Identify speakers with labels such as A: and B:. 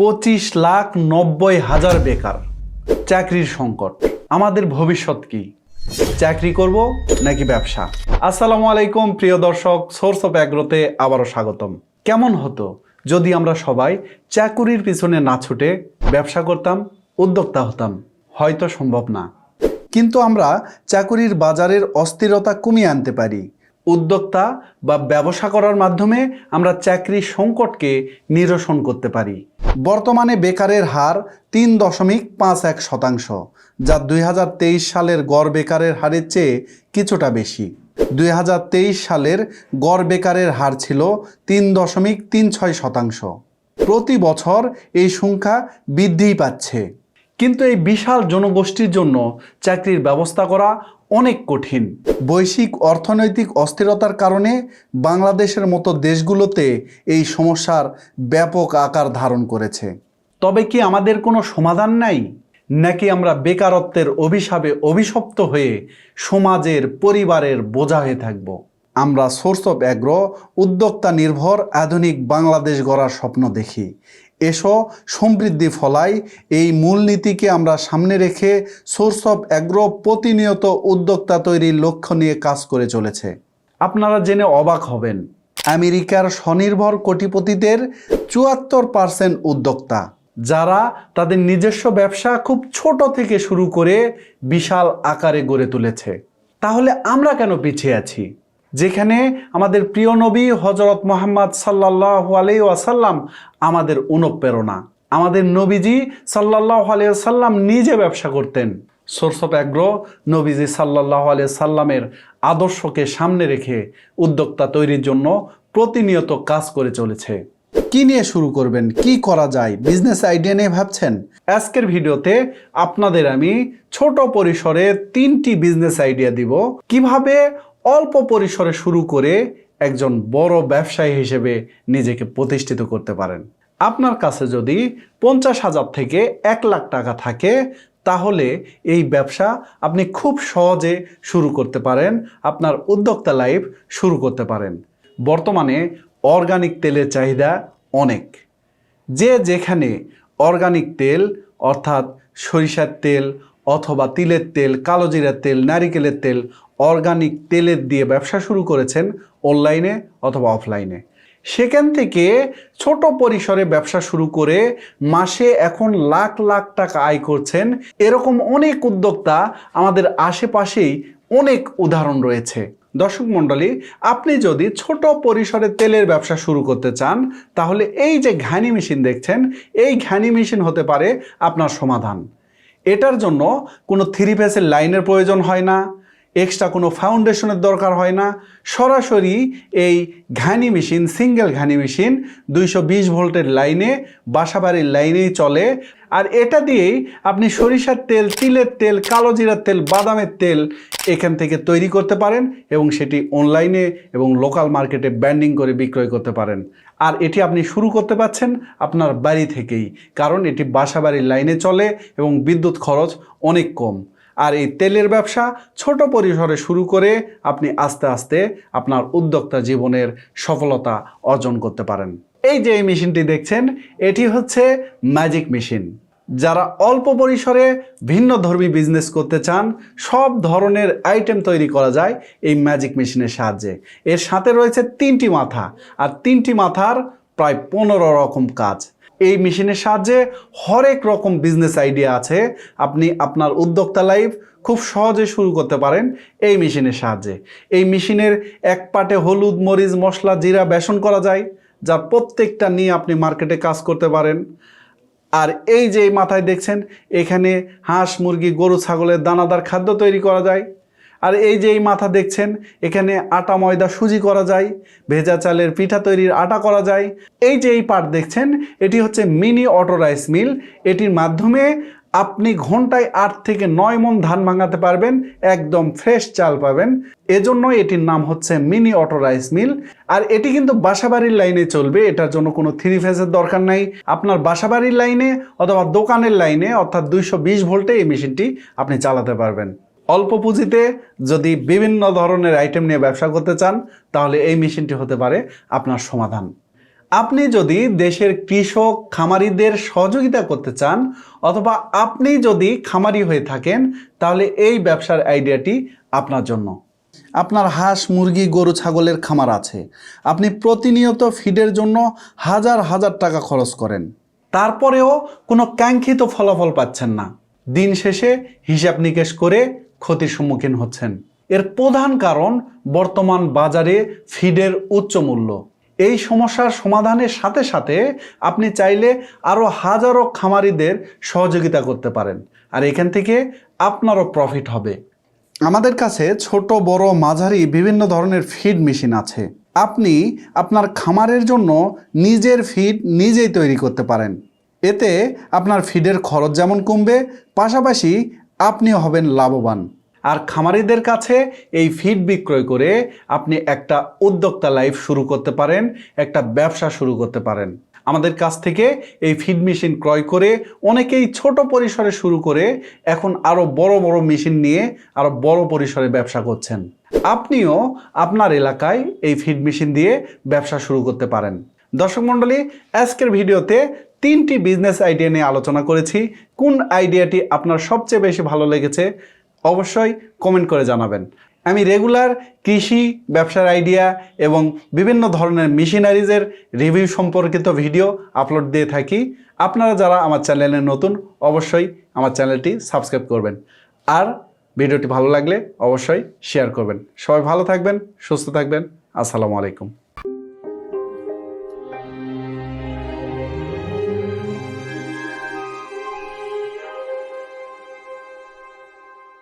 A: পঁচিশ লাখ নব্বই হাজার বেকার। চাকরির সংকট। আমাদের ভবিষ্যৎ কি? চাকরি করব নাকি ব্যবসা? আসসালামু আলাইকুম, প্রিয় দর্শক সোর্স অফ অ্যাগ্রোতে আবারও স্বাগতম। কেমন হতো যদি আমরা সবাই চাকুরির পিছনে না ছুটে ব্যবসা করতাম, উদ্যোক্তা হতাম? হয়তো সম্ভব না। কিন্তু আমরা চাকুরির বাজারের অস্থিরতা কমিয়ে আনতে পারি। উদ্যোক্তা বা ব্যবসা করার মাধ্যমে আমরা চাকরির সংকটকে নিরসন করতে পারি। বর্তমানে বেকারের হার তিন দশমিক পাঁচ এক শতাংশ, যা দুই হাজার তেইশ সালের গড় বেকারের হারের চেয়ে কিছুটা বেশি। দুই হাজার তেইশ সালের গড় বেকারের হার ছিল তিন দশমিক তিন ছয় শতাংশ। প্রতি বছর এই সংখ্যা বৃদ্ধিই পাচ্ছে। কিন্তু এই বিশাল জনগোষ্ঠীর জন্য চাকরির ব্যবস্থা করা অনেক কঠিন। বৈশ্বিক অর্থনৈতিক অস্থিরতার কারণে বাংলাদেশের মতো দেশগুলোতে এই সমস্যার ব্যাপক আকার ধারণ করেছে। তবে কি আমাদের কোনো সমাধান নাই? নাকি আমরা বেকারত্বের অভিশাপে অভিশপ্ত হয়ে সমাজের পরিবারের বোঝা হয়ে থাকব? আমরা সোর্স অফ অ্যাগ্রো উদ্যোক্তা নির্ভর আধুনিক বাংলাদেশ গড়ার স্বপ্ন দেখি। এসো, সমৃদ্ধি ফলাই। এই মূলনীতিকে আমরা সামনে রেখে সোর্স অফ অ্যাগ্রো প্রতিনিয়ত উদ্যোক্তা তৈরির লক্ষ্য নিয়ে কাজ করে চলেছে। আপনারা জেনে অবাক হবেন, আমেরিকার স্বনির্ভর কোটিপতিদের চুয়াত্তর পার্সেন্ট উদ্যোক্তা, যারা তাদের নিজস্ব ব্যবসা খুব ছোট থেকে শুরু করে বিশাল আকারে গড়ে তুলেছে। তাহলে আমরা কেন পিছিয়ে আছি? যেখানে আমাদের প্রিয় নবী হজরত মোহাম্মদ সাল্লাহ আলাই ওয়াসাল্লাম আমাদের অনুপ্রেরণা। আমাদের নবীজি সাল্লাহ আলিয়াল্লাম নিজে ব্যবসা করতেন। সোর্স অফ অ্যাগ্রো নবীজি সাল্লাহ আলিয়া সাল্লামের আদর্শকে সামনে রেখে উদ্যোক্তা তৈরির জন্য প্রতিনিয়ত কাজ করে চলেছে। কি নিয়ে শুরু করবেন? কি করা যায়? বিজনেস আইডিয়া নিয়ে ভাবছেন? আজকের ভিডিওতে আপনাদের আমি ছোট পরিসরে তিনটি বিজনেস আইডিয়া দিব। কীভাবে অল্প পরিসরে শুরু করে একজন বড় ব্যবসায়ী হিসেবে নিজেকে প্রতিষ্ঠিত করতে পারেন। আপনার কাছে যদি পঞ্চাশ হাজার থেকে এক লাখ টাকা থাকে, তাহলে এই ব্যবসা আপনি খুব সহজে শুরু করতে পারেন, আপনার উদ্যোক্তা লাইফ শুরু করতে পারেন। বর্তমানে অর্গানিক তেলের চাহিদা অনেক। যে যেখানে অর্গানিক তেল, অর্থাৎ সরিষার তেল অথবা তিলের তেল কালোজিরার তেল, নারিকেলের তেল অর্গানিক তেলের দিয়ে ব্যবসা শুরু করেছেন অনলাইনে অথবা অফলাইনে সেখান থেকে ছোট পরিসরে ব্যবসা শুরু করে মাসে এখন লাখ লাখ টাকা আয় করছেন। এরকম অনেক উদ্যোক্তা আমাদের আশেপাশেই অনেক উদাহরণ রয়েছে। দর্শক মণ্ডলী, আপনি যদি ছোট পরিসরে তেলের ব্যবসা শুরু করতে চান, তাহলে এই যে ঘানি মেশিন দেখছেন, এই ঘানি মেশিন হতে পারে আপনার সমাধান। এটার জন্য কোনো থ্রি ফেসের লাইনের প্রয়োজন হয় না। এক্সট্রা কোনো ফাউন্ডেশনের দরকার হয় না। সরাসরি এই ঘানি মেশিন সিঙ্গেল ঘানি মেশিন দুইশো বিশ ভোল্টের লাইনে, বাসাবাড়ির লাইনেই চলে। আর এটা দিয়েই আপনি সরিষার তেল, তিলের তেল, কালো জিরার তেল, বাদামের তেল এখান থেকে তৈরি করতে পারেন এবং সেটি অনলাইনে এবং লোকাল মার্কেটে ব্যান্ডিং করে বিক্রয় করতে পারেন। আর এটি আপনি শুরু করতে পারছেন আপনার বাড়ি থেকেই, কারণ এটি বাসাবাড়ির লাইনে চলে এবং বিদ্যুৎ খরচ অনেক কম। আর এই তেলের ব্যবসা ছোট পরিসরে শুরু করে আপনি আস্তে আস্তে আপনার উদ্যোক্তা জীবনের সফলতা অর্জন করতে পারেন। এই যে এই মেশিনটি দেখছেন, এটি হচ্ছে ম্যাজিক মেশিন। যারা অল্প পরিসরে ভিন্ন ধর্মী বিজনেস করতে চান, সব ধরনের আইটেম তৈরি করা যায় এই ম্যাজিক মেশিনের সাহায্যে। এর সাথে রয়েছে তিনটি মাথা, আর তিনটি মাথার প্রায় পনেরো রকম কাজ। এই মেশিনের সাহায্যে হরেক রকম বিজনেস আইডিয়া আছে। আপনি আপনার উদ্যোক্তা লাইফ খুব সহজে শুরু করতে পারেন এই মেশিনের সাহায্যে। এই মেশিনের এক পাটে হলুদ, মরিচ, মশলা, জিরা, বেসন করা যায় যার প্রত্যেকটা নিয়ে আপনি মার্কেটে কাজ করতে পারেন। আর এই যে মাথায় দেখছেন, এখানে হাঁস, মুরগি, গরু, ছাগলের দানাদার খাদ্য তৈরি করা যায়। আর এই যে এই মাথা দেখছেন, এখানে আটা ময়দা সুজি করা যায়, ভেজা চালের পিঠা তৈরির আটা করা যায়। এই যে এই পার্ট দেখছেন, এটি হচ্ছে মিনি অটো রাইস মিল। এটির মাধ্যমে আপনি ঘন্টায় আট থেকে নয় মন ধান ভাঙাতে পারবেন, একদম ফ্রেশ চাল পাবেন। এজন্য এটির নাম হচ্ছে মিনি অটো রাইস মিল। আর এটি কিন্তু বাসাবাড়ির লাইনে চলবে, এটার জন্য কোনো থ্রি ফেজের দরকার নাই। আপনার বাসাবাড়ির লাইনে অথবা দোকানের লাইনে, অর্থাৎ দুইশো বিশ ভোল্টে এই মেশিনটি আপনি চালাতে পারবেন। অল্প পুঁজিতে যদি বিভিন্ন ধরনের আইটেম নিয়ে ব্যবসা করতে চান, তাহলে এই মেশিনটি হতে পারে আপনার সমাধান। আপনি যদি দেশের কৃষক খামারিদের সহযোগিতা করতে চান, অথবা আপনি যদি খামারি হয়ে থাকেন, তাহলে এই ব্যবসার আইডিয়াটি আপনার জন্য। আপনার হাঁস, মুরগি, গরু, ছাগলের খামার আছে। আপনি প্রতিনিয়ত ফিডের জন্য হাজার হাজার টাকা খরচ করেন। তারপরেও কোনো কাঙ্ক্ষিত ফলাফল পাচ্ছেন না। দিন শেষে হিসাব নিকেশ করে ক্ষতির সম্মুখীন হচ্ছেন। এর প্রধান কারণ বর্তমান বাজারে ফিডের উচ্চ মূল্য। এই সমস্যার সমাধানের সাথে সাথে আপনি চাইলে আরও হাজারো খামারিদের সহযোগিতা করতে পারেন। আর এখান থেকে আপনারও প্রফিট হবে। আমাদের কাছে ছোট, বড়, মাঝারি বিভিন্ন ধরনের ফিড মেশিন আছে। আপনি আপনার খামারের জন্য নিজের ফিড নিজেই তৈরি করতে পারেন। এতে আপনার ফিডের খরচ যেমন কমবে, পাশাপাশি আপনিও হবেন লাভবান। আর খামারিদের কাছে এই ফিড বিক্রয় করে আপনি একটা উদ্যোক্তা লাইফ শুরু করতে পারেন, একটা ব্যবসা শুরু করতে পারেন। আমাদের কাছ থেকে এই ফিড মেশিন ক্রয় করে অনেকেই ছোট পরিসরে শুরু করে এখন আরও বড় বড় মেশিন নিয়ে আরও বড় পরিসরে ব্যবসা করছেন। আপনিও আপনার এলাকায় এই ফিড মেশিন দিয়ে ব্যবসা শুরু করতে পারেন। দর্শক মণ্ডলী, আজকের ভিডিওতে তিনটি বিজনেস আইডিয়া নিয়ে আলোচনা করেছি। কোন আইডিয়াটি আপনার সবচেয়ে বেশি ভালো লেগেছে? অবশ্যই কমেন্ট করে জানাবেন। আমি রেগুলার কৃষি, ব্যবসার আইডিয়া এবং বিভিন্ন ধরনের মেশিনারিজের রিভিউ সম্পর্কিত ভিডিও আপলোড দিয়ে থাকি। আপনারা যারা আমার চ্যানেলে নতুন, অবশ্যই আমার চ্যানেলটি সাবস্ক্রাইব করবেন। আর ভিডিওটি ভালো লাগলে অবশ্যই শেয়ার করবেন। সবাই ভালো থাকবেন, সুস্থ থাকবেন। আসসালামু আলাইকুম।